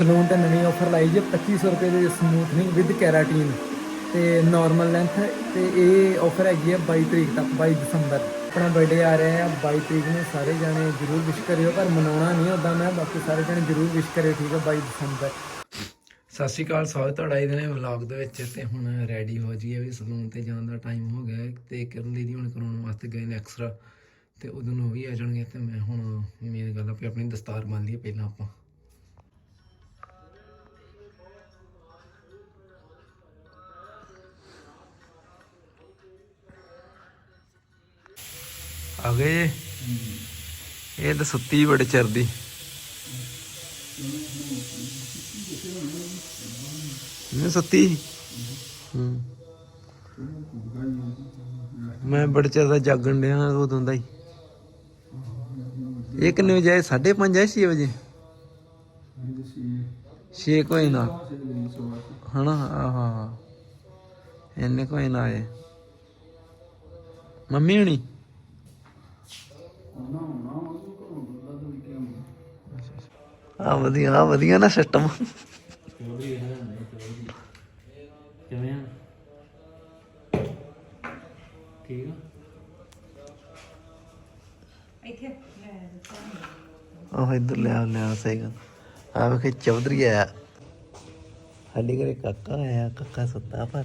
Salon ਤੇ ਨਵੀਂ offer ਲਾਈ ਜੇ 2500 ਰੁਪਏ ਦੇ ਸਮੂਥਨਿੰਗ ਵਿਦ ਕੈਰਾਟੀਨ ਤੇ ਨਾਰਮਲ ਲੈਂਥ ਤੇ ਇਹ ਆਫਰ ਹੈਗੀ ਹੈ 22 ਤਰੀਕ ਤੱਕ 22 ਦਸੰਬਰ। ਆਪਣਾ ਬਰਥਡੇ ਆ ਰਿਹਾ ਹੈ 22 ਤਰੀਕ ਨੂੰ ਸਾਰੇ ਜਾਣੇ ਜਰੂਰ ਵਿਸ਼ ਕਰਿਓ, ਪਰ ਮਨਾਉਣਾ ਨਹੀਂ ਹੁੰਦਾ ਮੈਂ, ਬਾਕੀ ਸਾਰੇ ਜਾਣੇ ਜਰੂਰ ਵਿਸ਼ ਕਰਿਓ, ਠੀਕ ਹੈ 22 ਦਸੰਬਰ। ਸਤਿ ਸ਼੍ਰੀ ਅਕਾਲ ਸਾਰੇ ਤੁਹਾਡਾ ਇਹਦੇ ਨੇ ਵਲੌਗ ਦੇ ਵਿੱਚ, ਤੇ ਹੁਣ ਰੈਡੀ ਹੋ ਜਾਈਏ ਵੀ ਸਲੂਨ ਤੇ ਜਾਣ ਦਾ ਟਾਈਮ ਹੋ ਗਿਆ ਹੈ ਤੇ ਕਿਰਨ ਦੀਦੀ ਹੁਣ ਕਰਾਉਣ ਵਾਸਤੇ ਗਏ ਨੇ ਐਕਸਟਰਾ ਤੇ ਉਦੋਂ ਉਹ ਵੀ ਆ ਜਾਣਗੇ, ਤੇ ਮੈਂ ਹੁਣ ਮੇਨ ਗੱਲ ਆ ਆਪਣੀ ਦਸਤਾਰ ਬੰਨ ਲਈਏ ਪਹਿਲਾਂ ਆਪਾਂ। ਆ ਗਏ ਜੀ? ਇਹ ਤਾਂ ਸੁੱਤੀ ਬੜੇ ਚਿਰ ਦੀ। ਨਹੀਂ ਸੁੱਤੀ? ਹੂੰ। ਮੈਂ ਬੜੇ ਚਿਰ ਦਾ ਜਾਗਣ ਡਿਆ ਉਦੋਂ ਦਾ ਹੀ। ਇਹ ਕਿੰਨੇ ਵਜੇ ਆਏ? 5:30 ਆਏ ਛੇ ਵਜੇ? 6 ਕੋਈ ਨਾ ਹਨਾ? ਆਹਾ ਇੰਨੇ ਕੋਈ ਨਾ ਆਏ। ਮੰਮੀ ਹੁਣੀ? ਆ ਵਧੀਆ ਆ ਵਧੀਆ ਨਾ ਸਿਸਟਮ ਕਿਵੇਂ ਆ? ਠੀਕ ਆ? ਆਹ ਇੱਧਰ ਲੈ ਆ ਲੈ ਆ ਸਹੀ ਗੱਲ। ਆ ਵੇਖੇ ਚੌਧਰੀ ਆਇਆ। ਸਾਡੇ ਘਰੇ ਕਾਕਾ ਆਇਆ ਕਾਕਾ ਸੁੱਤਾ ਪਰ।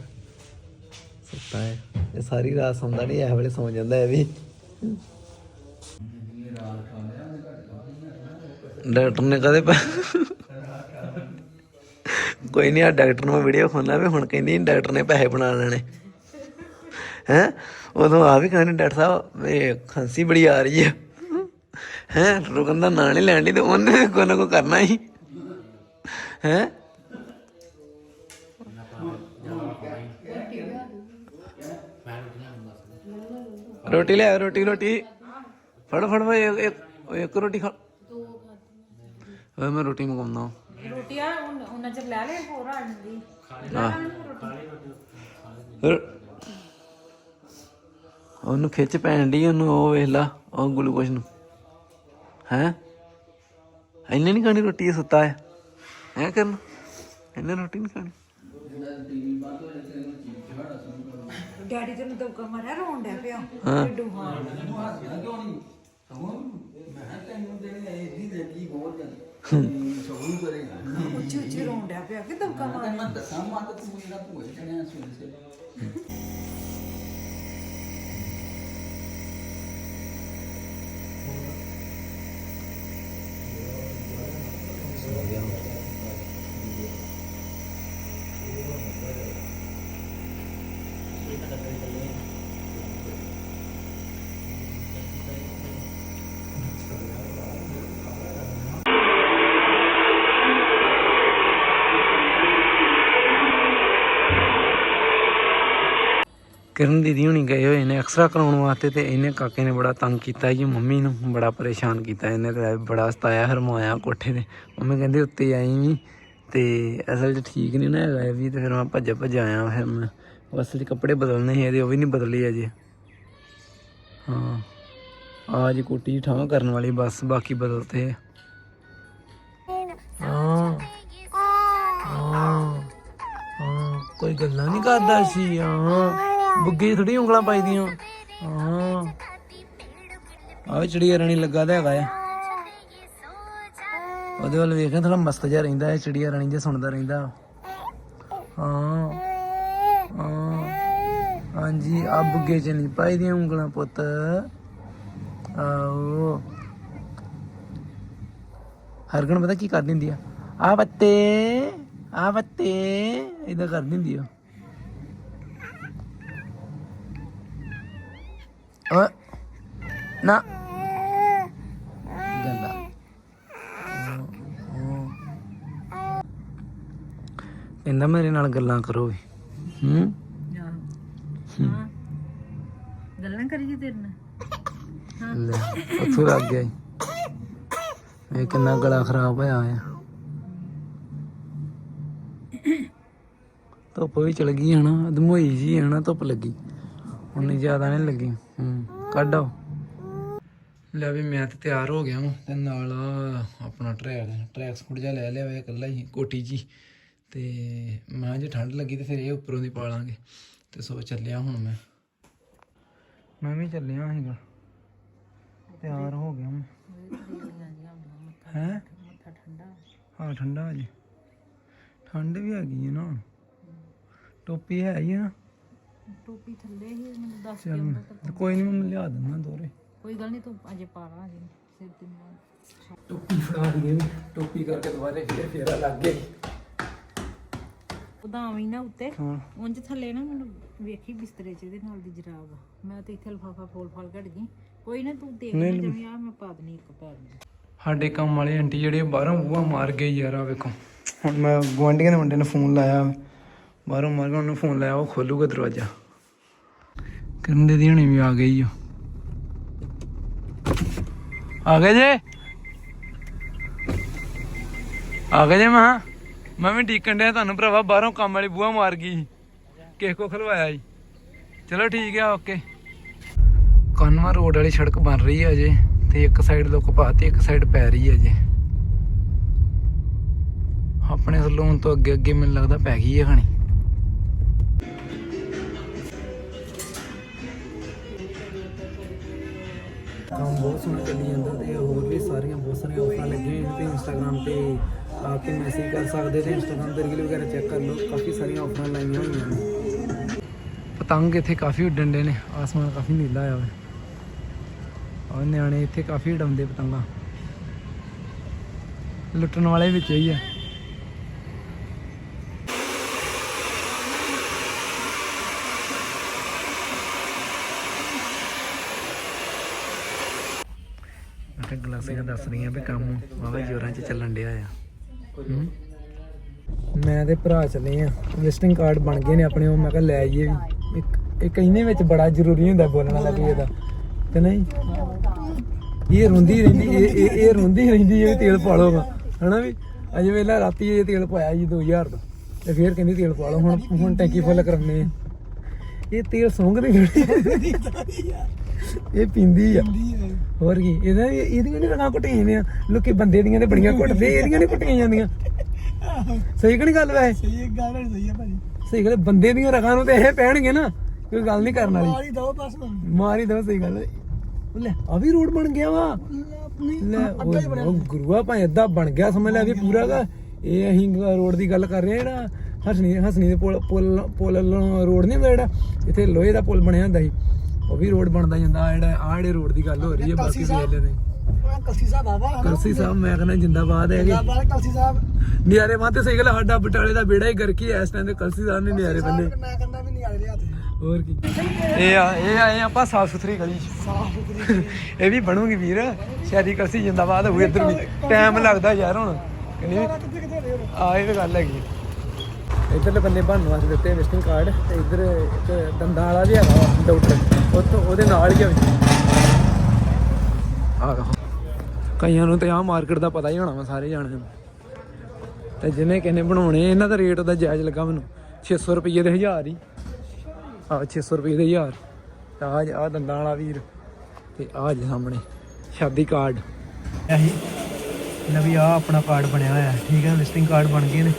ਸੁੱਤਾ ਹੈ। ਇਹ ਸਾਰੀ ਰਾਤ ਸੌਂਦਾ ਨਹੀਂ ਇਹ ਵੇਲੇ ਸੌਂ ਜਾਂਦਾ ਹੈ ਵੀ। ਡਾਕਟਰ ਨੇ ਕਦੇ ਕੋਈ ਨਹੀਂ ਆ ਡਾਕਟਰ ਨੂੰ ਵੀਡੀਓ ਖੋਲਣਾ ਵੀ, ਹੁਣ ਕਹਿੰਦੀ ਡਾਕਟਰ ਨੇ ਪੈਸੇ ਬਣਾ ਲੈਣੇ। ਹੈ? ਉਦੋਂ ਆ ਵੀ ਕਹਿੰਦੇ, ਡਾਕਟਰ ਸਾਹਿਬ, ਇਹ ਖਾਂਸੀ ਬੜੀ ਆ ਰਹੀ ਹੈ ਹੈ? ਰੁਕਣ ਦਾ ਨਾਂ ਨਹੀਂ ਲੈਣ ਲਈ ਤੇ ਉਹਨੇ ਕੋਈ ਨਾ ਕੋਈ ਕਰਨਾ ਹੀ। ਹੈ? ਰੋਟੀ ਲੈ ਰੋਟੀ ਰੋਟੀ। ਫੜ ਫੜ ਵੇ ਇੱਕ ਰੋਟੀ ਖਾ ਓਏ ਮੈਂ ਰੋਟੀ ਮੰਗਵਾਉਣਾ ਰੋਟੀ ਆ ਹੁਣ ਉਹਨਾਂ ਚ ਲੈ ਲੈ ਹੋਰ ਆ ਜਾਂਦੀ। ਫਿਰ ਉਹਨੂੰ ਖਿੱਚ ਪੈਣ ਦੀ ਉਹਨੂੰ ਉਹ ਵੇਖ ਲਾ ਉਹ ਗਲੂਕੋਸ਼ ਨੂੰ। ਹੈ? ਇੰਨੇ ਨਹੀਂ ਖਾਣੀ ਰੋਟੀ ਇਹ ਸੁੱਤਾ ਹੈ। ਹੈ ਕਰਨ? ਇੰਨੇ ਰੋਟੀ ਨਹੀਂ ਖਾਣੀ। ਡੈਡੀ ਤੈਨੂੰ ਦਬਕਾ ਮਾਰਿਆ ਰੋਣ ਡਿਆ ਪਿਆ। ਹਾਂ। ਡੱਡੂ ਹਾਂ ਉੱਚੀ ਉੱਚੀ ਰੋਣ ਡਿਆ ਪਿਆ ਕਿ ਦਬਕਾ ਮਾਰਿਆ ਕਿਰਨ ਦੀਦੀ ਹੁਣੀ ਗਏ ਹੋਏ ਨੇ ਐਕਸਰਾ ਕਰਾਉਣ ਵਾਸਤੇ ਤੇ ਇਹਨੇ ਕਾਕੇ ਨੇ ਬੜਾ ਤੰਗ ਕੀਤਾ ਜੀ, ਮੰਮੀ ਨੂੰ ਬੜਾ ਪਰੇਸ਼ਾਨ ਕੀਤਾ ਇਹਨੇ ਤੇ, ਬੜਾ ਸਤਾਇਆ, ਹਰਮਾਇਆ ਕੋਠੇ ਤੇ। ਮੰਮੀ ਕਹਿੰਦੀ ਉੱਤੇ ਆਈ ਵੀ ਤੇ ਅਸਲ 'ਚ ਠੀਕ ਨਹੀਂ ਨਾ ਹੈਗਾ ਇਹ ਵੀ, ਤੇ ਫਿਰ ਮੈਂ ਭੱਜ ਭੱਜ ਆਇਆ, ਫਿਰ ਮੈਂ ਅਸਲ 'ਚ ਕੱਪੜੇ ਬਦਲਨੇ ਸੀ, ਇਹਦੇ ਉਹ ਵੀ ਨਹੀਂ ਬਦਲੇ ਅਜੇ। ਹਾਂ ਆਜ ਕੋਟੀ ਠਾਂ ਕਰਨ ਵਾਲੀ ਬਸ, ਬਾਕੀ ਬਦਲਤੇ। ਹਾਂ ਹਾਂ ਹਾਂ, ਕੋਈ ਗੱਲਾਂ ਨਹੀਂ ਕਰਦਾ ਸੀ, ਹਾਂ। ਬੁੱਗੇ ਥੋੜੀ ਉਂਗਲਾਂ ਪਾਈਦੀਆਂ ਹਾਂ। ਆਹ ਚਿੜੀਆ ਰਾਣੀ ਲੱਗਾ ਤਾਂ ਹੈਗਾ ਆ। ਉਹਦੇ ਵੱਲ ਵੇਖਿਆ ਥੋੜਾ ਮਸਤ ਜਿਹਾ ਰਹਿੰਦਾ ਹੈ ਚਿੜੀਆ ਰਾਣੀ ਜਿਹਾ ਸੁਣਦਾ ਰਹਿੰਦਾ। ਹਾਂ। ਹਾਂ। ਹਾਂਜੀ ਆ ਬੁੱਗੇ ਚ ਨਹੀਂ ਪਾਈਦੀਆਂ ਉਂਗਲਾਂ ਪੁੱਤ। ਆਓ ਹਰਗਣ ਪਤਾ ਕੀ ਕਰਦੀ ਹੁੰਦੀ ਆ? ਆ ਬੱਤੇ ਆ ਬੱਤੇ ਇਦਾਂ ਕਰਦੀ ਹੁੰਦੀ ਆ। ਗੰਦਾ। ਕਹਿੰਦਾ ਮੇਰੇ ਨਾਲ ਗੱਲਾਂ ਕਰੋ ਵੀ। ਹੂੰ? ਹਾਂ। ਗੱਲਾਂ ਕਰੀਏ ਤੇਰੇ ਨਾਲ। ਲੈ ਉੱਥੋਂ ਲੱਗ ਗਿਆ। ਇਹ ਕਿੰਨਾ ਗਲਾ ਖਰਾਬ ਹੋਇਆ ਆ ਧੁੱਪ ਵੀ ਚਲ ਗਈ ਹਨਾ ਅਦਮੋਈ ਜੀ ਹਨਾ ਧੁੱਪ ਲੱਗੀ। ਉਨੀ ਜ਼ਿਆਦਾ ਨਹੀਂ ਲੱਗੀ। ਹੂੰ, ਕੱਢ ਆਓ। ਲੈ ਵੀ ਮੈਂ ਤੇ ਤਿਆਰ ਹੋ ਗਿਆ ਹਾਂ ਤੇ ਨਾਲ ਆਪਣਾ ਟਰੈਕ ਟਰੈਕ ਸਕੂਟ ਜਿਹਾ ਲੈ ਲਿਆ ਵਾ ਇਕੱਲਾ ਹੀ ਕੋਟੀ ਜੀ ਤੇ ਮੈਂ ਕਿਹਾ ਜੇ ਠੰਡ ਲੱਗੀ ਤੇ ਫਿਰ ਇਹ ਉੱਪਰੋਂ ਦੀ ਪਾ ਲਾਂਗੇ। ਤੇ ਸੋ ਚੱਲਿਆ ਹੁਣ ਮੈਂ। ਮੈਂ ਵੀ ਚੱਲਿਆ ਸੀਗਾ। ਤਿਆਰ ਹੋ ਗਿਆ ਮੈਂ। ਹੈ? ਹਾਂ, ਠੰਡਾ ਜੀ ਠੰਡ ਵੀ ਹੈਗੀ ਹੈ ਨਾ। ਟੋਪੀ ਹੈ ਹੀ ਨਾ। ਟੋਪੀ ਥੱਲੇ ਹੀ ਮੈਨੂੰ ਦੱਸ ਚਲ ਕੋਈ ਨਹੀਂ ਮੈਂ ਲਿਆ ਦਿੰਦਾ ਦੋਰੇ ਕੋਈ ਗੱਲ ਨਹੀਂ ਤੂੰ ਅਜੇ ਪਾ ਲਾ ਅਜੇ ਸਿਰ ਤੇ ਮਾਰ। ਟੋਪੀ ਫੜਾ ਦਈਏ ਟੋਪੀ ਕਰਕੇ ਦੁਬਾਰੇ ਫੇਰ ਫੇਰਾ ਲੱਗ ਗਿਆ ਉਦਾਂ ਨਾ ਉੱਤੇ। ਹਾਂ। ਉਂਝ ਥੱਲੇ ਨਾ ਮੈਨੂੰ ਵੇਖੀ ਬਿਸਤਰੇ 'ਚ ਇਹਦੇ ਨਾਲ ਦੀ ਜਰਾਬ। ਮੈਂ ਤੇ ਇੱਥੇ ਲਫਾਫਾ ਫੋਲ ਫਾਲ ਘੜ ਗਈ। ਕੋਈ ਨਾ ਤੂੰ ਦੇਖ ਲੈ ਜਿਵੇਂ ਆ ਮੈਂ ਪਾ ਦਨੀ ਇੱਕ ਪੈਰ ਨੂੰ ਸਾਡੇ ਕੰਮ ਵਾਲੇ ਆਂਟੀ ਜਿਹੜੇ ਬਾਹਰੋਂ ਬੂਹਾ ਮਾਰ ਗਏ ਯਾਰ ਆ ਵੇਖੋ। ਹੁਣ ਮੈਂ ਗੁਆਂਢੀਆਂ ਦੇ ਮੁੰਡੇ ਨੂੰ ਫੋਨ ਲਾਇਆ। ਬਾਹਰੋਂ ਮਾਰ ਕੇ ਉਹਨੂੰ ਫੋਨ ਲਾਇਆ, ਉਹ ਖੋਲੂਗਾ ਦਰਵਾਜ਼ਾ। ਕਰਨ ਦੇ ਦੀ ਹਣੀ ਵੀ ਆ ਗਈ ਓ। ਆ ਗਏ ਜੇ? ਆ ਗਏ ਜੇ ਮਾਂ ਮੈਂ ਵੀ ਡੀਕਣ ਡਿਆ ਤੁਹਾਨੂੰ ਭਰਾਵਾ, ਬਾਹਰੋਂ ਕੰਮ ਵਾਲੀ ਬੂਹਾ ਮਾਰ ਗਈ ਸੀ। ਕਿਸੇ ਕੋ ਖਲਵਾਇਆ ਜੀ ਚਲੋ ਠੀਕ ਆ, ਓਕੇ। ਕਨਵਾ ਰੋਡ ਵਾਲੀ ਸੜਕ ਬਣ ਰਹੀ ਹੈ ਅਜੇ, ਤੇ ਇੱਕ ਸਾਈਡ ਲੋਕ ਪਾਤੀ, ਇੱਕ ਸਾਈਡ ਪੈ ਰਹੀ ਹੈ ਅਜੇ। ਆਪਣੇ ਸਲੂਨ ਤੋਂ ਅੱਗੇ ਅੱਗੇ ਮੈਨੂੰ ਲੱਗਦਾ ਪੈ ਗਈ ਹੈ ਖਾਣੀ। ਕੰਮ ਬਹੁਤ ਸੋਹਣਾ ਚੱਲੀ ਜਾਂਦਾ ਤੇ ਹੋਰ ਵੀ ਸਾਰੀਆਂ ਬਹੁਤ ਸਾਰੀਆਂ ਆਫਰਾਂ ਲੱਗੀਆਂ ਹੋਈਆਂ ਤੇ ਇੰਸਟਾਗ੍ਰam ਤੇ ਆ ਕੇ ਮੈਸੇਜ ਕਰ ਸਕਦੇ ਤੇ ਇੰਸਟਾਗ੍ਰam ਤੇ ਰੀਲ ਵਗੈਰਾ ਚੈੱਕ ਕਰ ਲਓ, ਕਾਫੀ ਸਾਰੀਆਂ ਆਫਰਾਂ ਲਾਈਆਂ ਹੋਈਆਂ ਨੇ। ਪਤੰਗ ਇੱਥੇ ਕਾਫੀ ਉੱਡਣ ਦੇ ਨੇ, ਆਸਮਾਨ ਕਾਫੀ ਨੀਲਾ ਹੋਇਆ ਔਰ ਨਿਆਣੇ ਇੱਥੇ ਕਾਫੀ ਉਡਾਉਂਦੇ ਪਤੰਗਾਂ। ਲੁੱਟਣ ਵਾਲੇ ਵਿੱਚ ਹੀ ਆ। ਮੈਂ ਗਲਾਸੀਆਂ ਦੱਸ ਰਹੀਆਂ ਵੀ ਕੰਮ ਵਾਵਾ ਜੋਰਾਂ 'ਚ ਚੱਲਣ ਡਿਆ ਆ। ਹੂੰ। ਮੈਂ ਤੇ ਭਰਾ ਚੱਲੇ ਆ। ਵਿਜ਼ਿਟਿੰਗ ਕਾਰਡ ਬਣ ਗਏ ਨੇ ਆਪਣੇ, ਉਹ ਮੈਂ ਕਿਹਾ ਲੈ ਆਈਏ ਵੀ। ਇੱਕ ਇੱਕ ਇਹਨੇ ਵਿੱਚ ਬੜਾ ਜ਼ਰੂਰੀ ਹੁੰਦਾ ਬੋਲਣ ਵਾਲਾ ਵੀ ਇਹਦਾ। ਤੇ ਨਹੀਂ? ਇਹ ਰੋਂਦੀ ਰਹਿੰਦੀ, ਇਹ ਇਹ ਇਹ ਰੋਂਦੀ ਰਹਿੰਦੀ ਇਹ ਤੇਲ ਪਾ ਲਓ ਹਨਾ ਵੀ? ਅਜੇ ਵੇਲਾ ਰਾਤੀ ਇਹ ਤੇਲ ਪਾਇਆ ਜੀ 2000 ਦਾ। ਤੇ ਫੇਰ ਕਹਿੰਦੀ ਤੇਲ ਪਾ ਲਓ, ਹੁਣ ਹੁਣ ਟੈਂਕੀ ਫੁੱਲ ਕਰਨੇ ਆ। ਇਹ ਤੇਲ ਸੌਂਗਦੀ ਖੜੀ ਇਹ ਪਿੰਦੀ ਆ। ਹੋਰ ਕੀ ਇਹਦਾ ਇਹਦੀਆਂ ਨਹੀਂ ਰਗਾ ਘਟੀਆਂ ਨੇ। ਲੋਕੀ ਬੰਦੇ ਦੀਆਂ ਤੇ ਬੜੀਆਂ ਘਟਦੇ ਇਹਦੀਆਂ ਨਹੀਂ ਘਟੀਆਂ ਜਾਂਦੀਆਂ। ਸਹੀ ਕਿ ਨਹੀਂ ਗੱਲ ਵੈ ਸਹੀ ਗੱਲ ਹੈ ਸਹੀ ਹੈ ਭਾਜੀ। ਸਹੀ ਗੱਲ ਹੈ, ਬੰਦੇ ਦੀਆਂ ਰਗਾਂ ਨੂੰ ਤੇ ਇਹ ਪੈਣਗੇ ਨਾ ਕੋਈ ਗੱਲ ਨਹੀਂ ਕਰਨ ਵਾਲੀ। ਮਾਰੀ ਦੋ ਬਸ ਮਾਰੀ ਦੋ ਸਹੀ ਗੱਲ ਲੈ ਆ ਵੀ ਰੋਡ ਬਣ ਗਿਆ ਵਾ। ਲੈ ਉਹ ਗੁਰੂਆ ਭਾਵੇਂ ਏਦਾਂ ਬਣ ਗਿਆ ਸਮਝ ਲੈ ਵੀ ਪੂਰਾ ਗਾ। ਇਹ ਅਸੀਂ ਰੋਡ ਦੀ ਗੱਲ ਕਰ ਰਹੇ ਜਿਹੜਾ ਹਸਨੀ ਹਸਨੀ ਦੇ ਪੁਲ ਪੁਲ ਪੁਲ ਰੋਡ ਨਹੀਂ ਹੁੰਦਾ ਜਿਹੜਾ ਇੱਥੇ ਲੋਹੇ ਦਾ ਪੁਲ ਬਣਿਆ ਹੁੰਦਾ ਸੀ। ਉਹ ਵੀ ਰੋਡ ਬਣਦਾ ਜਾਂਦਾ ਆਹ ਜਿਹੜਾ ਆਹ ਜਿਹੜੇ ਰੋਡ ਦੀ ਗੱਲ ਹੋ ਰਹੀ ਹੈ ਬਾਕੀ ਵੇਲੇ ਨੇ ਕਲਸੀ ਸਾਹਿਬ ਆਵਾ ਕਲਸੀ ਸਾਹਿਬ ਮੈਂ ਕਹਿੰਦਾ ਜਿੰਦਾਬਾਦ ਹੈਗੇ ਬਾਬਾ ਕਲਸੀ ਸਾਹਿਬ। ਨਿਆਰੇ ਮਾਤੇ ਸਹੀ ਗੱਲ ਹੈ, ਸਾਡਾ ਬਟਾਲੇ ਦਾ ਬੇੜਾ ਹੀ ਗਰਕੀ ਐ ਇਸ ਟਾਈਮ ਤੇ ਕਲਸੀ ਸਾਹਿਬ ਨੇ ਨਿਆਰੇ ਬੰਦੇ ਮੈਂ ਕਹਿੰਦਾ ਵੀ ਨਹੀਂ ਆ ਰਿਹਾ ਤੇ। ਹੋਰ ਕੀ? ਇਹ ਆ ਇਹ ਆਏ ਆਪਾਂ ਸਾਫ਼ ਸੁਥਰੀ ਗਲੀ 'ਚ। ਸਾਫ਼ ਸੁਥਰੀ ਇਹ ਵੀ ਬਣੂਗੀ ਵੀਰ। ਸ਼ਾਦੀ ਕਲਸੀ ਜਿੰਦਾਬਾਦ ਹੋਊ ਇੱਧਰ ਵੀ। ਟਾਈਮ ਲੱਗਦਾ ਯਾਰ ਹੁਣ। ਕਹਿੰਦੀ ਕਿੱਥੇ ਕਿੱਥੇ ਰਹੇ ਹੋ? ਆ ਇਹ ਤਾਂ ਗੱਲ ਹੈਗੀ। ਇਧਰਲੇ ਬੰਦੇ ਬਣਨ ਵਾਸਤੇ ਦਿੱਤੇ ਵਿਜ਼ਿਟਿੰਗ ਕਾਰਡ ਤੇ ਇਧਰ ਇੱਕ ਦੰਦਾਂ ਵਾਲਾ ਵੀ ਹੈਗਾ ਡਾਕਟਰ। ਉੱਥੋਂ ਉਹਦੇ ਨਾਲ ਹੀ ਆ ਆਹੋ ਕਈਆਂ ਨੂੰ ਤੇ ਆਹ ਮਾਰਕੀਟ ਦਾ ਪਤਾ ਹੀ ਹੋਣਾ ਵਾ, ਸਾਰੇ ਜਾਣਿਆਂ ਨੂੰ। ਤੇ ਜਿਹਨੇ ਕਿਨੇ ਬਣਾਉਣੇ, ਇਹਨਾਂ ਦਾ ਰੇਟ ਉਹਦਾ ਜਾਇਜ਼ ਲੱਗਾ ਮੈਨੂੰ। 600 ਰੁਪਏ ਦੇ 1000 ਹੀ। ਆ 600 ਰੁਪਏ ਦੇ 1000 ਤੇ ਆ ਆ ਦੰਦਾਂ ਵਾਲਾ ਵੀਰ। ਤੇ ਆ ਜੇ ਸਾਹਮਣੇ, ਸ਼ਾਦੀ ਕਾਰਡ ਇਹੀ। ਨਵੀਂ ਆ ਆਪਣਾ ਕਾਰਡ ਬਣਿਆ ਹੋਇਆ। ਠੀਕ ਹੈ ਵਿਜ਼ਿਟਿੰਗ ਕਾਰਡ ਬਣ ਗਏ ਨੇ।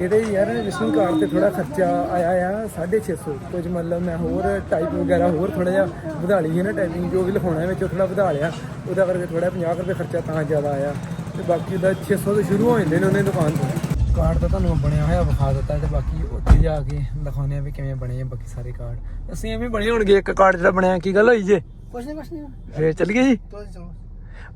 ਇਹਦੇ ਯਾਰ ਵਿਜ਼ਿਟਿੰਗ ਕਾਰਡ ਤੇ ਥੋੜਾ ਖਰਚਾ ਆਇਆ ਆ 650 ਕੁਝ ਮਤਲਬ ਮੈਂ ਹੋਰ ਟਾਈਪ ਵਗੈਰਾ ਹੋਰ ਥੋੜਾ ਜਿਹਾ ਵਧਾ ਲਈ ਹੈ ਨਾ ਟਾਈਪਿੰਗ ਜੋ ਵੀ ਲਿਖਾਉਣਾ ਵਿੱਚ ਥੋੜਾ ਵਧਾ ਲਿਆ। ਉਹਦਾ ਕਰਕੇ ਥੋੜਾ 50 ਰੁਪਏ ਖਰਚਾ ਤਾਂ ਜ਼ਿਆਦਾ ਆਇਆ। ਤੇ ਬਾਕੀ ਉਹਦਾ 600 ਤੋਂ ਸ਼ੁਰੂ ਹੋ ਜਾਂਦੇ ਨੇ ਉਹਨੇ ਦੁਕਾਨ ਤੋਂ। ਕਾਰਡ ਤਾਂ ਤੁਹਾਨੂੰ ਬਣਿਆ ਹੋਇਆ ਵਿਖਾ ਦਿੱਤਾ ਤੇ ਬਾਕੀ ਉੱਥੇ ਜਾ ਕੇ ਦਿਖਾਉਂਦੇ ਆ ਵੀ ਕਿਵੇਂ ਬਣੇ ਆ ਬਾਕੀ ਸਾਰੇ ਕਾਰਡ। ਅਸੀਂ ਐਵੇਂ ਬਣੇ ਹੋਣਗੇ ਇੱਕ ਕਾਰਡ ਜਿਹੜਾ ਬਣਿਆ ਕੀ ਗੱਲ ਹੋਈ ਜੇ? ਕੁਛ ਨਹੀਂ ਕੁਛ ਨਹੀਂ ਫੇਰ ਚੱਲ ਗਏ ਜੀ ਤੁਸੀਂ ਚਲੋ।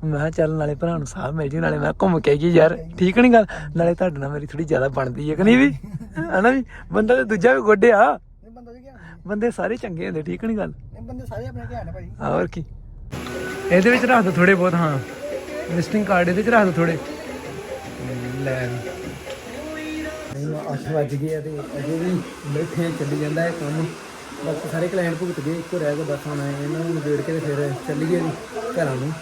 ਮੈਂ ਕਿਹਾ ਚੱਲ ਨਾਲੇ ਭਰਾ ਨੂੰ ਸਾਹ ਮਿਲ ਜੀ ਨਾਲੇ ਮੈਂ ਘੁੰਮ ਕੇ ਆਈ ਯਾਰ। ਠੀਕ ਨਹੀਂ ਗੱਲ? ਨਾਲੇ ਤੁਹਾਡੇ ਨਾਲ ਮੇਰੀ ਥੋੜੀ ਜ਼ਿਆਦਾ ਬਣਦੀ ਹੈ ਕਿ ਨਹੀਂ ਵੀ? ਹਨਾ ਵੀ? ਬੰਦਾ ਤੇ ਦੂਜਾ ਵੀ ਗੋਡਿਆ ਇਹ ਬੰਦਾ ਵੀ ਗਿਆ ਬੰਦੇ ਸਾਰੇ ਚੰਗੇ ਹੁੰਦੇ ਠੀਕ ਨਹੀਂ ਗੱਲ? ਇਹ ਬੰਦੇ ਸਾਰੇ ਆਪਣੇ ਆ ਭਾਈ। ਹੋਰ ਕੀ? ਇਹਦੇ ਵਿੱਚ ਰੱਖ ਦੋ ਥੋੜੇ ਬਹੁਤ ਹਾਂ। ਵਿਜ਼ਿਟਿੰਗ ਕਾਰਡ ਇਹਦੇ ਵਿੱਚ ਰੱਖ ਦੋ ਥੋੜੇ ਲੈ। ਨਹੀਂ 8 ਵੱਜ ਗਏ ਆ ਤੇ ਅਜੇ ਵੀ ਬੈਠੇ ਆ, ਚੱਲੀ ਜਾਂਦਾ ਹੈ ਕੰਮ। ਬਾਕੀ ਸਾਰੇ ਕਲਾਇੰਟ ਭੁਗਤ ਗਏ ਇੱਕੋ ਰਹਿ ਗਿਆ ਬਸ ਹੁਣ। ਇਹਨਾਂ ਨੂੰ ਨਿਬੇੜ ਕੇ ਤੇ ਫਿਰ ਚੱਲੀਏ ਘਰਾਂ ਨੂੰ।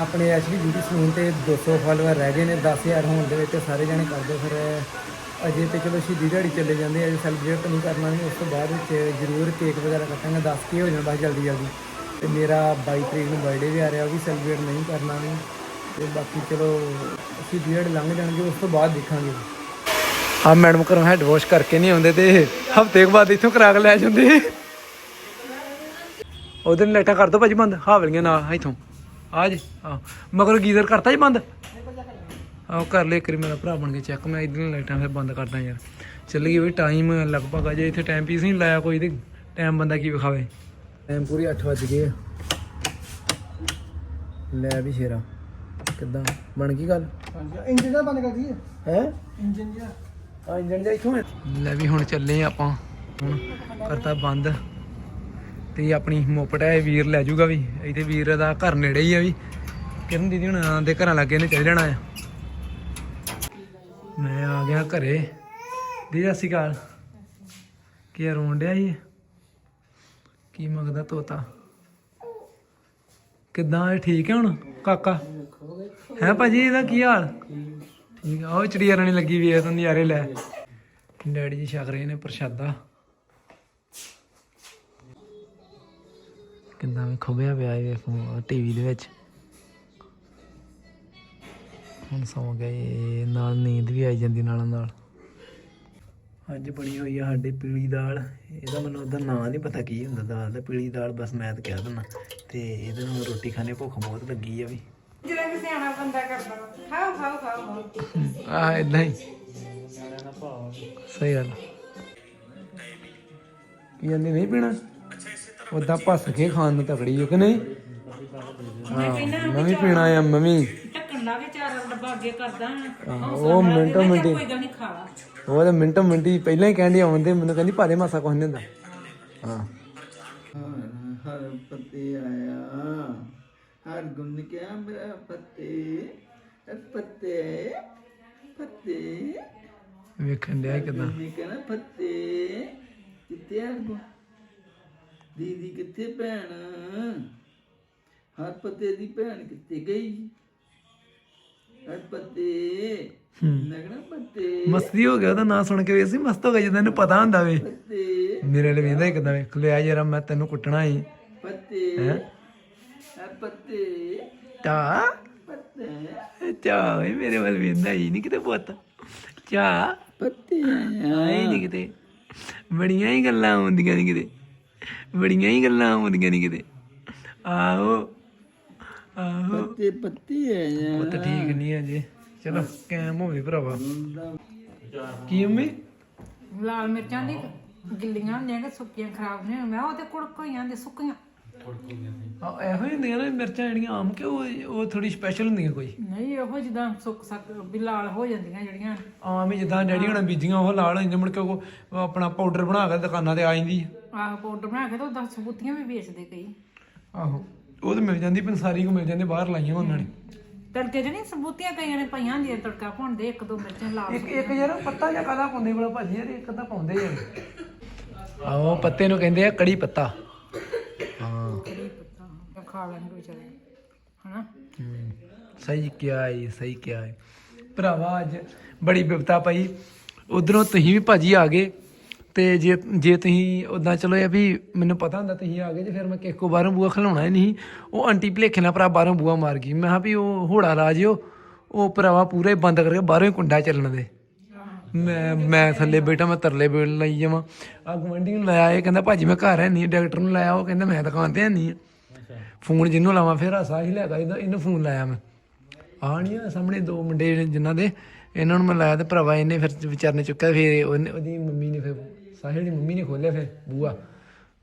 ਆਪਣੇ ਐਚਡੀ ਬਿਊਟੀ ਸਲੂਨ ਤੇ 200 ਫਾਲੋਅਰ ਰਹਿ ਗਏ ਨੇ 10000 ਹੋਣ ਦੇ ਵਿੱਚ ਸਾਰੇ ਜਣੇ ਕਰ ਦਿਓ ਫਿਰ। ਅਜੇ ਤੇ ਚਲੋ ਸ਼ਹੀਦੀ ਦਿਹਾੜੀ ਚੱਲੇ ਜਾਂਦੇ ਆ ਸੈਲੀਬ੍ਰੇਟ ਨਹੀਂ ਕਰਨਾ ਨਹੀਂ ਉਸ ਤੋਂ ਬਾਅਦ ਵਿੱਚ ਜ਼ਰੂਰ ਕੇਕ ਵਗੈਰਾ ਕੱਟਾਂਗੇ 10 ਕੇ ਹੋ ਜਾਣਾ ਬਸ ਜਲਦੀ ਜਲਦੀ। ਤੇ ਮੇਰਾ 22 ਤਰੀਕ ਨੂੰ ਬਰਥਡੇ ਵੀ ਆ ਰਿਹਾ, ਉਹ ਵੀ ਸੈਲੀਬ੍ਰੇਟ ਨਹੀਂ ਕਰਨਾ ਨਹੀਂ ਤੇ ਬਾਕੀ ਚਲੋ ਅਸੀਂ ਬੀਅਰਡ ਲੰਘ ਜਾਣਗੇ, ਉਸ ਤੋਂ ਬਾਅਦ ਦੇਖਾਂਗੇ। ਆ ਮੈਡਮ ਘਰੋਂ ਹੈਡ ਵਾਸ਼ ਕਰਕੇ ਨਹੀਂ ਆਉਂਦੇ ਤੇ ਹਫ਼ਤੇ ਬਾਅਦ ਇੱਥੋਂ ਕਰਾ ਕੇ ਲੈ ਜਾਂਦੇ। ਉਧਰ ਲਾਈਟਾਂ ਕਰ ਦੋ ਭਾਜੀ ਬੰਦ ਹਾਵਲੀਆਂ ਨਾਲ ਇੱਥੋਂ। ਆ ਜੀ ਆ ਮਗਰ ਗੀਜ਼ਰ ਕਰਤਾ ਜੀ ਬੰਦ? ਆਹ ਕਰ ਲੈ ਕਰੀ ਮੇਰਾ ਭਰਾ ਬਣ ਕੇ ਚੈੱਕ ਮੈਂ ਇਧਰ ਲਾਈਟਾਂ ਫਿਰ ਬੰਦ ਕਰਦਾ ਯਾਰ। ਚੱਲ ਗਈ ਵੀ ਟਾਈਮ ਲਗਭਗ ਅਜੇ ਇੱਥੇ ਟਾਈਮ ਪੀਸ ਨਹੀਂ ਲਾਇਆ ਕੋਈ ਤੇ ਟਾਈਮ ਬੰਦਾ ਕੀ ਵਿਖਾਵੇ? ਟਾਈਮ ਪੂਰੀ 8 ਵਜ ਗਏ। ਲੈ ਵੀ ਸ਼ੇਰਾ। ਕਿੱਦਾਂ? ਬਣ ਗਈ ਗੱਲ? ਇੰਜਨ ਦਾ ਬੰਦ ਕਰ ਦਈਏ। ਹੈ? ਇੰਜਨ ਜਿਹਾ। ਆ ਇੰਜਣ ਜਾ ਇਥੋਂ ਲੈ ਵੀ ਹੁਣ ਚੱਲੇ ਆਪਾਂ। ਹੁਣ ਕਰਤਾ ਬੰਦ। ਤੇ ਆਪਣੀ ਮੋਪਟ ਹੈ ਵੀਰ ਲੈ ਜਾਊਗਾ ਵੀ, ਇੱਥੇ ਵੀਰ ਦਾ ਘਰ ਨੇੜੇ ਹੀ ਆ ਵੀ। ਕਿਰਨ ਦੀਦੀ ਹੁਣ ਦੇ ਘਰਾਂ ਲੱਗੇ ਨੇ, ਚੱਲ ਜਾਣਾ ਆ। ਮੈਂ ਆ ਗਿਆ ਘਰੇ। ਦੀ ਸਤਿ ਸ਼੍ਰੀ ਅਕਾਲ। ਕੀ ਰੋਣ ਡਿਆ ਜੀ ਕੀ ਮੰਗਦਾ ਤੋਤਾ? ਕਿੱਦਾਂ, ਇਹ ਠੀਕ ਹੈ ਹੁਣ, ਕਾਕਾ? ਹੈ ਭਾਜੀ, ਇਹਦਾ ਕੀ ਹਾਲ? ਠੀਕ ਆ, ਉਹ ਚਿੜੀਆ ਰਾਣੀ ਲੱਗੀ ਵੀ ਐ ਤਾਂ ਨਜ਼ਾਰੇ ਲੈ। ਡੈਡੀ ਜੀ ਛਕ ਰਹੇ ਨੇ ਪ੍ਰਸ਼ਾਦਾ। ਕਿੰਨਾ ਵੀ ਖੁਬਿਆ ਪਿਆ ਇਹ ਟੀਵੀ ਦੇ ਵਿੱਚ। ਹੁਣ ਸੌ ਗਏ ਨਾਲ ਨੀਂਦ ਵੀ ਆਈ ਜਾਂਦੀ ਨਾਲ ਨਾਲ। ਅੱਜ ਬਣੀ ਹੋਈ ਆ ਸਾਡੀ ਪੀਲੀ ਦਾਲ। ਇਹਦਾ ਮੈਨੂੰ ਉਹਦਾ ਨਾਂ ਨਹੀਂ ਪਤਾ ਕੀ ਹੁੰਦਾ ਦਾਲ ਦਾ ਪੀਲੀ ਦਾਲ ਬਸ ਮੈਂ ਤਾਂ ਕਹਿ ਦਿੰਦਾ। ਤੇ ਇਹਦੇ ਨਾਲ ਰੋਟੀ ਖਾਣੇ ਭੁੱਖ ਬਹੁਤ ਲੱਗੀ ਆ ਵੀ। ਜਿਹੜਾ ਕਿ ਸਿਆਣਾ ਬੰਦਾ ਕਰਦਾ। ਖਾਓ ਖਾਓ ਖਾਓ। ਆ ਇਦਾਂ ਹੀ। ਸਹੀ ਗੱਲ ਕੀ ਕਹਿੰਦੇ ਨਹੀਂ ਪੀਣਾ? ਉਦਾਂ ਭੱਸ ਕੇ ਖਾਣ ਨੂੰ ਤਕੜੀ ਹੋ ਕਿ ਨਹੀਂ? ਹਾਂ ਮੈਂ ਵੀ ਪੀਣਾ ਆ ਮੈਂ ਵੀ। ਢੱਕਣ ਲਾ ਕੇ ਚਾਰ ਡੱਬਾ ਅੱਗੇ ਕਰਦਾ ਉਹ ਮਿੰਟੋ ਮਿੰਟੀ। ਕੋਈ ਗੱਲ ਨਹੀਂ ਖਾਲਾ ਉਹ ਤਾਂ ਮਿੰਟੋ ਮਿੰਟੀ ਪਹਿਲਾਂ ਹੀ ਕਹਿੰਦੀ ਆਉਂਦੇ ਮੈਨੂੰ ਕਹਿੰਦੀ ਭਾਰੇ ਮਾਸਾ ਕੁਛ ਨਹੀਂ ਹੁੰਦਾ। ਹਾਂ। ਹਰ ਪਤੇ ਆਇਆ ਹਰ ਗੁਣ ਕਿਆ ਮੇਰਾ ਪਤੇ ਪਤੇ ਪਤੇ। ਵੇਖਣ ਡਿਆ ਕਿਦਾਂ? ਕਹਿੰਦਾ ਪਤੇ ਕਿੱਥੇ ਆ ਦੀਦੀ ਕਿੱਥੇ ਭੈਣ? ਹਰ ਪਤੇ ਦੀ ਭੈਣ ਕਿੱਥੇ ਗਈ? ਹਰ ਪਤੇ ਨਗਣਾ ਪਤੇ ਮਸਤੀ ਹੋ ਗਿਆ ਉਹਦਾ ਨਾਂ ਸੁਣ ਕੇ ਵੀ ਅਸੀਂ ਮਸਤ ਹੋ ਗਏ ਜਦੋਂ ਇਹਨੂੰ ਪਤਾ ਹੁੰਦਾ ਵੇ ਮੇਰੇ ਲਈ ਵੇਂਦਾ ਕਿਦਾਂ ਵੇਖ ਲਿਆ ਯਾਰ ਮੈਂ ਤੈਨੂੰ ਕੁੱਟਣਾ ਹੀ ਪਤੇ ਹੈਂ? ਹਰ ਪਤੇ ਚਾ। ਪਤੇ ਚਾ ਓਏ ਮੇਰੇ ਵੱਲ ਵੇਂਦਾ ਹੀ ਨਹੀਂ ਕਿਤੇ ਪੁੱਤ। ਚਾ। ਪਤੇ ਆਏ ਨਹੀਂ ਕਿਤੇ। ਬੜੀਆਂ ਹੀ ਗੱਲਾਂ ਆਉਂਦੀਆਂ ਨਹੀਂ ਕਿਤੇ। ਬੜੀਆਂ ਹੀ ਗੱਲਾਂ ਆਉਂਦੀਆਂ ਨਹੀਂ ਕਿਤੇ। ਆਹੋ ਆਹੋ। ਪੱਤੇ ਪੱਤੇ ਆਇਆ ਉਹ ਤਾਂ ਠੀਕ ਨਹੀਂ ਹੈ ਜੀ। ਚਲੋ ਕੈਮ ਹੋਵੇ ਭਰਾਵਾ। ਕੀ ਅੰਮੀ ਲਾਲ ਮਿਰਚਾਂ ਦੀ ਗਿੱਲੀਆਂ ਹੁੰਦੀਆਂ ਕਿ ਸੁੱਕੀਆਂ ਖਰਾਬ ਨਹੀਂ ਮੈਂ ਉਹ ਤੇ ਕੁੜਕ ਹੋਈਆਂ ਦੇ ਸੁੱਕੀਆਂ। ਆ ਇਹੋ ਹੀ ਹੁੰਦੀਆਂ ਨੇ ਮਿਰਚਾਂ ਜਿਹੜੀਆਂ ਆਮ ਕਿ ਉਹ ਉਹ ਥੋੜੀ ਸਪੈਸ਼ਲ ਹੁੰਦੀਆਂ ਕੋਈ? ਨਹੀਂ ਇਹੋ ਜਿੱਦਾਂ ਸੁੱਕ ਸਕ ਵੀ ਲਾਲ ਹੋ ਜਾਂਦੀਆਂ ਜਿਹੜੀਆਂ। ਆਮ ਹੀ ਜਿੱਦਾਂ ਡੈਡੀ ਹੋਣਾ ਬੀਜੀਆਂ ਉਹ ਲਾਲ ਹੋ ਜਾਂਦੀਆਂ ਮੁੜ ਕੇ ਉਹ ਉਹ ਆਪਣਾ ਪਾਊਡਰ ਬਣਾ ਕੇ ਦੁਕਾਨਾਂ ਤੇ ਆ ਜਾਂਦੀ ਆ। ਆਹ ਪਾਊਡਰ ਬਣਾ ਕੇ ਤਾਂ ਉਹਦਾ ਸਬੂਤੀਆਂ ਵੀ ਵੇਚਦੇ ਕਈ। ਆਹੋ ਉਹ ਤਾਂ ਮਿਲ ਜਾਂਦੀ ਪੰਸਾਰੀ ਕੋ ਮਿਲ ਜਾਂਦੇ ਬਾਹਰ ਲਾਈਆਂ ਉਹਨਾਂ ਨੇ। ਤੜਕੇ ਜਿਹੜੀ ਸਬੂਤੀਆਂ ਕਈਆਂ ਨੇ ਪਈਆਂ ਹੁੰਦੀਆਂ ਤੜਕਾ ਭੁੰਨਦੇ ਇੱਕ ਦੋ ਮਿਰਚਾਂ ਲਾਲ ਇੱਕ ਇੱਕ ਯਾਰ ਪੱਤਾ ਜਾਂ ਕਾਦਾ ਪਾਉਂਦੇ ਬੜਾ ਭਾਜੀ ਯਾਰ ਇੱਕ ਅੱਧਾ ਪਾਉਂਦੇ ਯਾਰ। ਆਹੋ ਪੱਤੇ ਨੂੰ ਕਹਿੰਦੇ ਆ ਕੜੀ ਪੱਤਾ। ਹਾਂ। ਕੜੀ ਪੱਤਾ ਖਾ ਲੈਣਗੇ ਵਿਚਾਰੇ ਹਨਾ? ਹਮ, ਸਹੀ ਕਿਹਾ ਹੈ ਸਹੀ ਕਿਹਾ ਹੈ ਭਰਾਵਾ ਅੱਜ ਬੜੀ ਬਿਪਤਾ ਪਈ। ਉਧਰੋਂ ਤੁਸੀਂ ਵੀ ਭਾਜੀ ਆ ਗਏ। ਤੇ ਜੇ ਜੇ ਤੁਸੀਂ ਉਦਾਂ ਚਲੋ ਇਹ ਵੀ ਮੈਨੂੰ ਪਤਾ ਹੁੰਦਾ ਤੁਸੀਂ ਆ ਗਏ ਜੇ, ਫਿਰ ਮੈਂ ਕਿਸੇ ਕੋ ਬਾਹਰੋਂ ਬੂਆ ਖਲਾਉਣਾ ਹੀ ਨਹੀਂ ਉਹ ਆਂਟੀ ਭਲੇਖੇ ਨਾਲ ਭਰਾ ਬਾਹਰੋਂ ਬੂਆ ਮਾਰ ਗਈ। ਮੈਂ ਕਿਹਾ ਵੀ ਉਹ ਹੋੜਾ ਰਾਜਿਓ ਉਹ ਭਰਾਵਾ ਪੂਰਾ ਬੰਦ ਕਰਕੇ ਬਾਹਰੋਂ ਹੀ ਕੁੰਡਾ ਚੱਲਣ ਦੇ। ਮੈਂ ਮੈਂ ਥੱਲੇ ਬੈਠਾ, ਮੈਂ ਤਰਲੇ ਬੇਲ ਲਈ ਜਾਵਾਂ। ਆ ਗਵੰਡੀ ਨੂੰ ਲਾਇਆ, ਇਹ ਕਹਿੰਦਾ, ਭਾਜੀ, ਮੈਂ ਘਰ ਹੈ ਨਹੀਂ, ਡਾਕਟਰ ਨੂੰ ਲਾਇਆ, ਉਹ ਕਹਿੰਦਾ, ਮੈਂ ਦੁਕਾਨ ਤੇ ਹੈ ਨਹੀਂ ਫੋਨ ਜਿਹਨੂੰ ਲਾਵਾਂ, ਫਿਰ ਹਾਸਾ ਹੀ ਲੈਗਾ ਇਹਦਾ, ਇਹਨੂੰ ਫੋਨ ਲਾਇਆ ਮੈਂ। ਆ ਨਹੀਂ ਆ, ਸਾਹਮਣੇ ਦੋ ਮੁੰਡੇ ਨੇ ਜਿਨ੍ਹਾਂ ਦੇ, ਇਹਨਾਂ ਨੂੰ ਮੈਂ ਲਾਇਆ ਤੇ ਭਰਾਵਾ ਇਹਨੇ ਫਿਰ ਵਿਚਾਰਨੇ ਚੁੱਕਿਆ, ਫਿਰ ਉਹਨੇ ਉਹਦੀ ਮੰਮੀ ਨੇ ਫਿਰ ਸਾਹਿਲ ਦੀ ਮੰਮੀ ਨੇ ਖੋਲਿਆ ਫਿਰ ਬੂਆ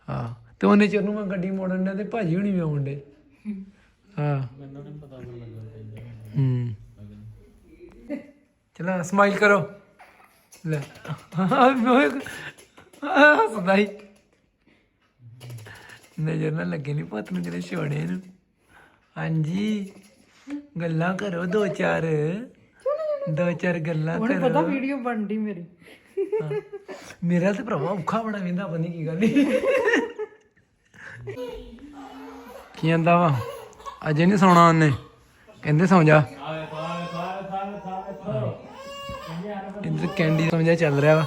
ਹਾਂ ਤੇ ਉਹਨੇ ਚਿਰ ਨੂੰ ਮੈਂ ਗੱਡੀ ਮੋੜਨ ਡਿਆ ਤੇ ਭਾਜੀ ਹੁਣੀ ਵੀ ਆਉਣ ਡੇ ਹਾਂ। ਮੈਨੂੰ ਨਹੀਂ ਪਤਾ ਲੱਗਦਾ ਹੂੰ। ਚਲਾ ਸਮਾਈਲ ਕਰੋ। ਲੈ। ਹੀ। ਨਜ਼ਰ ਨਾ ਲੱਗੇ ਨਹੀਂ ਪੁੱਤ ਨੂੰ ਜਿਹੜੇ ਛੋੜੇ ਨੂੰ। ਹਾਂਜੀ। ਗੱਲਾਂ ਕਰੋ ਦੋ ਚਾਰ। ਦੋ ਚਾਰ ਗੱਲਾਂ ਉਹਨੇ ਕਰੋ। ਪਤਾ ਵੀਡੀਓ ਬਣਦੀ ਮੇਰੀ। ਮੇਰਾ ਤੇ ਭਰਾਵਾ ਔਖਾ ਬਣਾ ਵਿੰਦਾ ਪਤਾ ਨੀ ਕੀ ਗੱਲ ਈ। ਕੀ ਕਹਿੰਦਾ ਵਾ? ਅਜੇ ਨਹੀਂ ਸੌਣਾ ਉਹਨੇ। ਕਹਿੰਦੇ ਸੌਂ ਜਾ। ਇੰਦਰ ਕੈਂਡੀ ਸਮਝਿਆ ਚੱਲ ਰਿਹਾ ਵਾ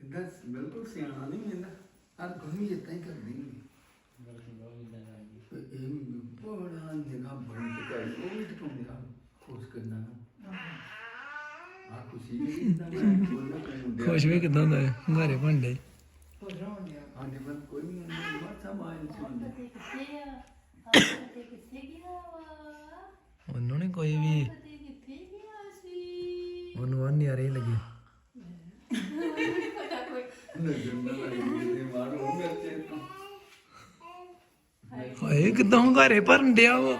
ਇਦਾਂ ਬਿਲਕੁਲ ਸਿਆਣਾ ਨਹੀਂ ਹੁੰਦਾ ਹਰ ਕੋਈ ਜਿੱਦਾਂ ਹੀ ਕਰਦੀ ਹੁੰਦੀ ਖੁਸ਼ੀ ਨਹੀਂ ਤਾਂ ਮੈਂ ਬੋਲਣਾ ਪੈਂਦਾ ਖੁਸ਼ ਵੀ ਕਿਦਾਂ ਹੁੰਦਾ ਹੈ? ਘਰੇ ਭਾਂਡੇ। ਆਂਦੇ ਕੋਈ ਨਹੀਂ ਮੱਥਾ ਮਾਰ ਸੁਣਦਾ। ਉਹਨੂੰ ਨਹੀਂ ਕੋਈ ਵੀ ਉਹਨੂੰ ਆ ਨਿਆਰੇ ਲੱਗੇ। ਹਾਏ ਕਿਦਾਂ ਘਰੇ ਭਰਨ ਡਿਆ ਉਹ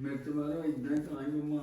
ਮੇਰੇ ਤੇ ਮਾਰੋ ਇਦਾਂ ਤਾਂ ਮਾਰਨੇ